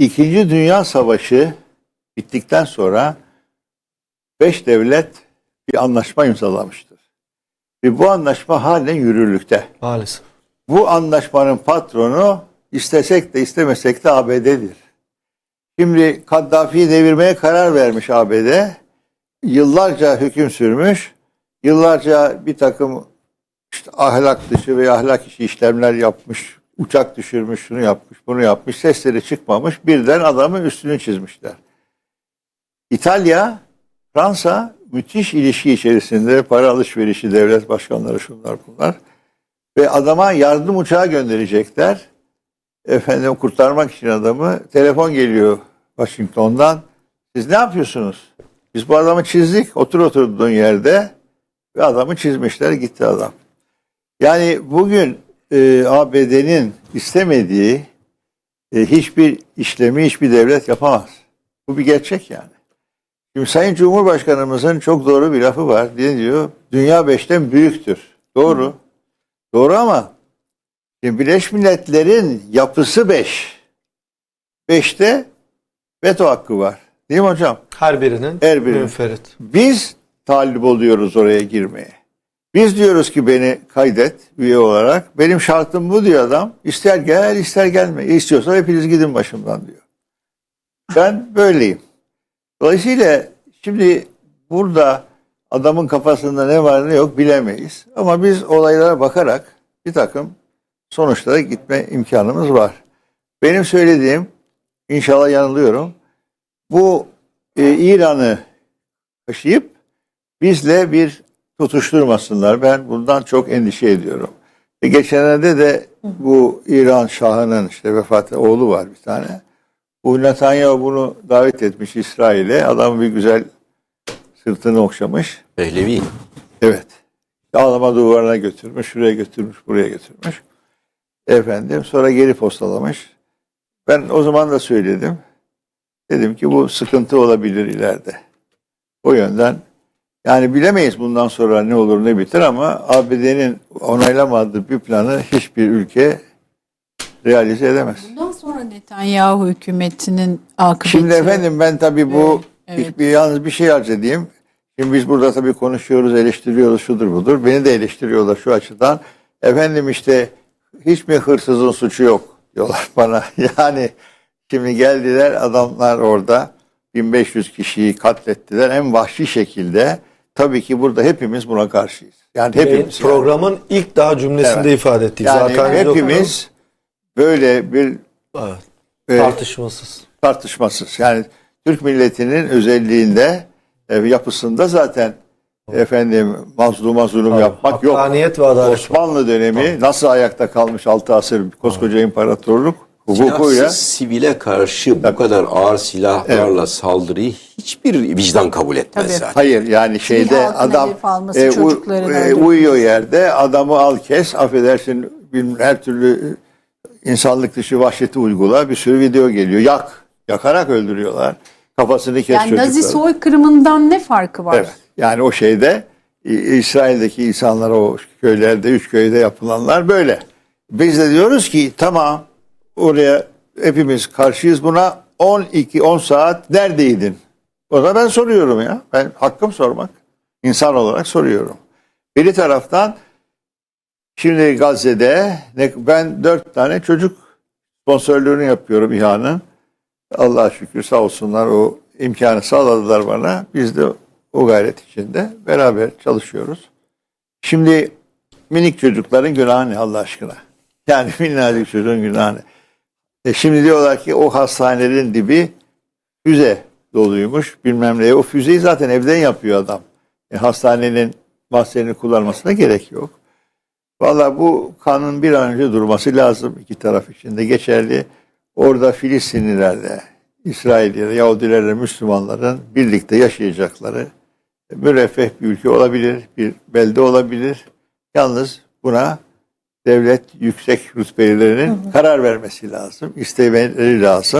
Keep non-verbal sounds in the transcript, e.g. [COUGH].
İkinci Dünya Savaşı bittikten sonra beş devlet bir anlaşma imzalamıştır. Ve bu anlaşma halen yürürlükte. Maalesef. Bu anlaşmanın patronu istesek de istemesek de ABD'dir. Şimdi Kaddafi'yi devirmeye karar vermiş ABD. Yıllarca hüküm sürmüş. Yıllarca bir takım işte ahlak dışı ve ahlak içi işlemler yapmış. Uçak düşürmüş, şunu yapmış, bunu yapmış. Sesleri çıkmamış. Birden adamın üstünü çizmişler. İtalya, Fransa müthiş ilişki içerisinde para alışverişi, devlet başkanları şunlar bunlar. Ve adama yardım uçağı gönderecekler. Efendim kurtarmak için adamı. Telefon geliyor Washington'dan. Siz ne yapıyorsunuz? Biz bu adamı çizdik. Otur oturduğun yerde. Ve adamı çizmişler gitti adam. Yani bugün e, ABD'nin istemediği e, hiçbir işlemi hiçbir devlet yapamaz. Bu bir gerçek yani. Şimdi Sayın Cumhurbaşkanımızın çok doğru bir lafı var. Ne diyor? Dünya beşten büyüktür. Doğru. Doğru ama şimdi Birleşmiş Milletler'in yapısı beş. Beşte veto hakkı var. Değil mi hocam? Her birinin Her birinin. münferit. Biz talip oluyoruz oraya girmeye. Biz diyoruz ki beni kaydet üye olarak. Benim şartım bu diyor adam. İster gel ister gelme. İstiyorsa hepiniz gidin başımdan diyor. Ben böyleyim. Dolayısıyla şimdi burada adamın kafasında ne var ne yok bilemeyiz. Ama biz olaylara bakarak bir takım sonuçlara gitme imkanımız var. Benim söylediğim inşallah yanılıyorum. Bu e, İran'ı taşıyıp bizle bir tutuşturmasınlar. Ben bundan çok endişe ediyorum. E geçenlerde de bu İran Şahı'nın işte vefatı oğlu var bir tane. Bu Netanyahu bunu davet etmiş İsrail'e. Adam bir güzel sırtını okşamış. Behlevi. Evet. Ağlama duvarına götürmüş, şuraya götürmüş, buraya götürmüş. Efendim sonra geri postalamış. Ben o zaman da söyledim. Dedim ki bu sıkıntı olabilir ileride. O yönden yani bilemeyiz bundan sonra ne olur ne biter ama ABD'nin onaylamadığı bir planı hiçbir ülke realize edemez. Bundan sonra Netanyahu hükümetinin akıbeti... Şimdi efendim ben tabii bu Evet. bir, yalnız bir şey arz edeyim. Şimdi biz burada tabii konuşuyoruz, eleştiriyoruz, şudur budur. Beni de eleştiriyorlar şu açıdan. Efendim işte hiç mi hırsızın suçu yok diyorlar [LAUGHS] bana. Yani şimdi geldiler adamlar orada 1500 kişiyi katlettiler en vahşi şekilde. Tabii ki burada hepimiz buna karşıyız. Yani hepimiz. yani. Programın ilk daha cümlesinde Evet. ifade ettik. Yani Zaten hepimiz böyle bir Evet, e, tartışmasız. tartışmasız. Yani Türk milletinin özelliğinde e, yapısında zaten efendim mazluma zulüm yapmak yok. Hakkaniyet ve adalet. Osmanlı dönemi nasıl ayakta kalmış 6 asır koskoca imparatorluk hukukuyla Silahsız sivile karşı bu kadar ağır silahlarla saldırıyı hiçbir vicdan kabul etmez Tabii. zaten. hayır yani şeyde halkın adam hedef alması, e, u- çocukların e, öldürülmesi. uyuyor yerde adamı al kes affedersin bilmem, her türlü insanlık dışı vahşeti uygula bir sürü video geliyor yak yakarak öldürüyorlar kafasını kes Yani Nazi soykırımından ne farkı var? Evet. Yani o şeyde İ- İsrail'deki insanlara o köylerde, üç köyde yapılanlar böyle. Biz de diyoruz ki tamam oraya hepimiz karşıyız buna 12-10 saat neredeydin? O da ben soruyorum ya. Ben hakkım sormak. İnsan olarak soruyorum. Bir taraftan şimdi Gazze'de ben dört tane çocuk sponsorluğunu yapıyorum İHA'nın. Allah'a şükür sağ olsunlar o imkanı sağladılar bana. Biz de o gayret içinde beraber çalışıyoruz. Şimdi minik çocukların günahı ne Allah aşkına? Yani [LAUGHS] minnacık çocuğun günahı ne? E şimdi diyorlar ki o hastanelerin dibi füze doluymuş bilmem ne. O füzeyi zaten evden yapıyor adam. E, hastanenin mahzenini kullanmasına gerek yok. Valla bu kanun bir an önce durması lazım iki taraf için de geçerli. Orada Filistinlilerle, İsrailliler, Yahudilerle Müslümanların birlikte yaşayacakları müreffeh bir ülke olabilir, bir belde olabilir. Yalnız buna devlet yüksek rütbelilerinin karar vermesi lazım, istemeleri lazım.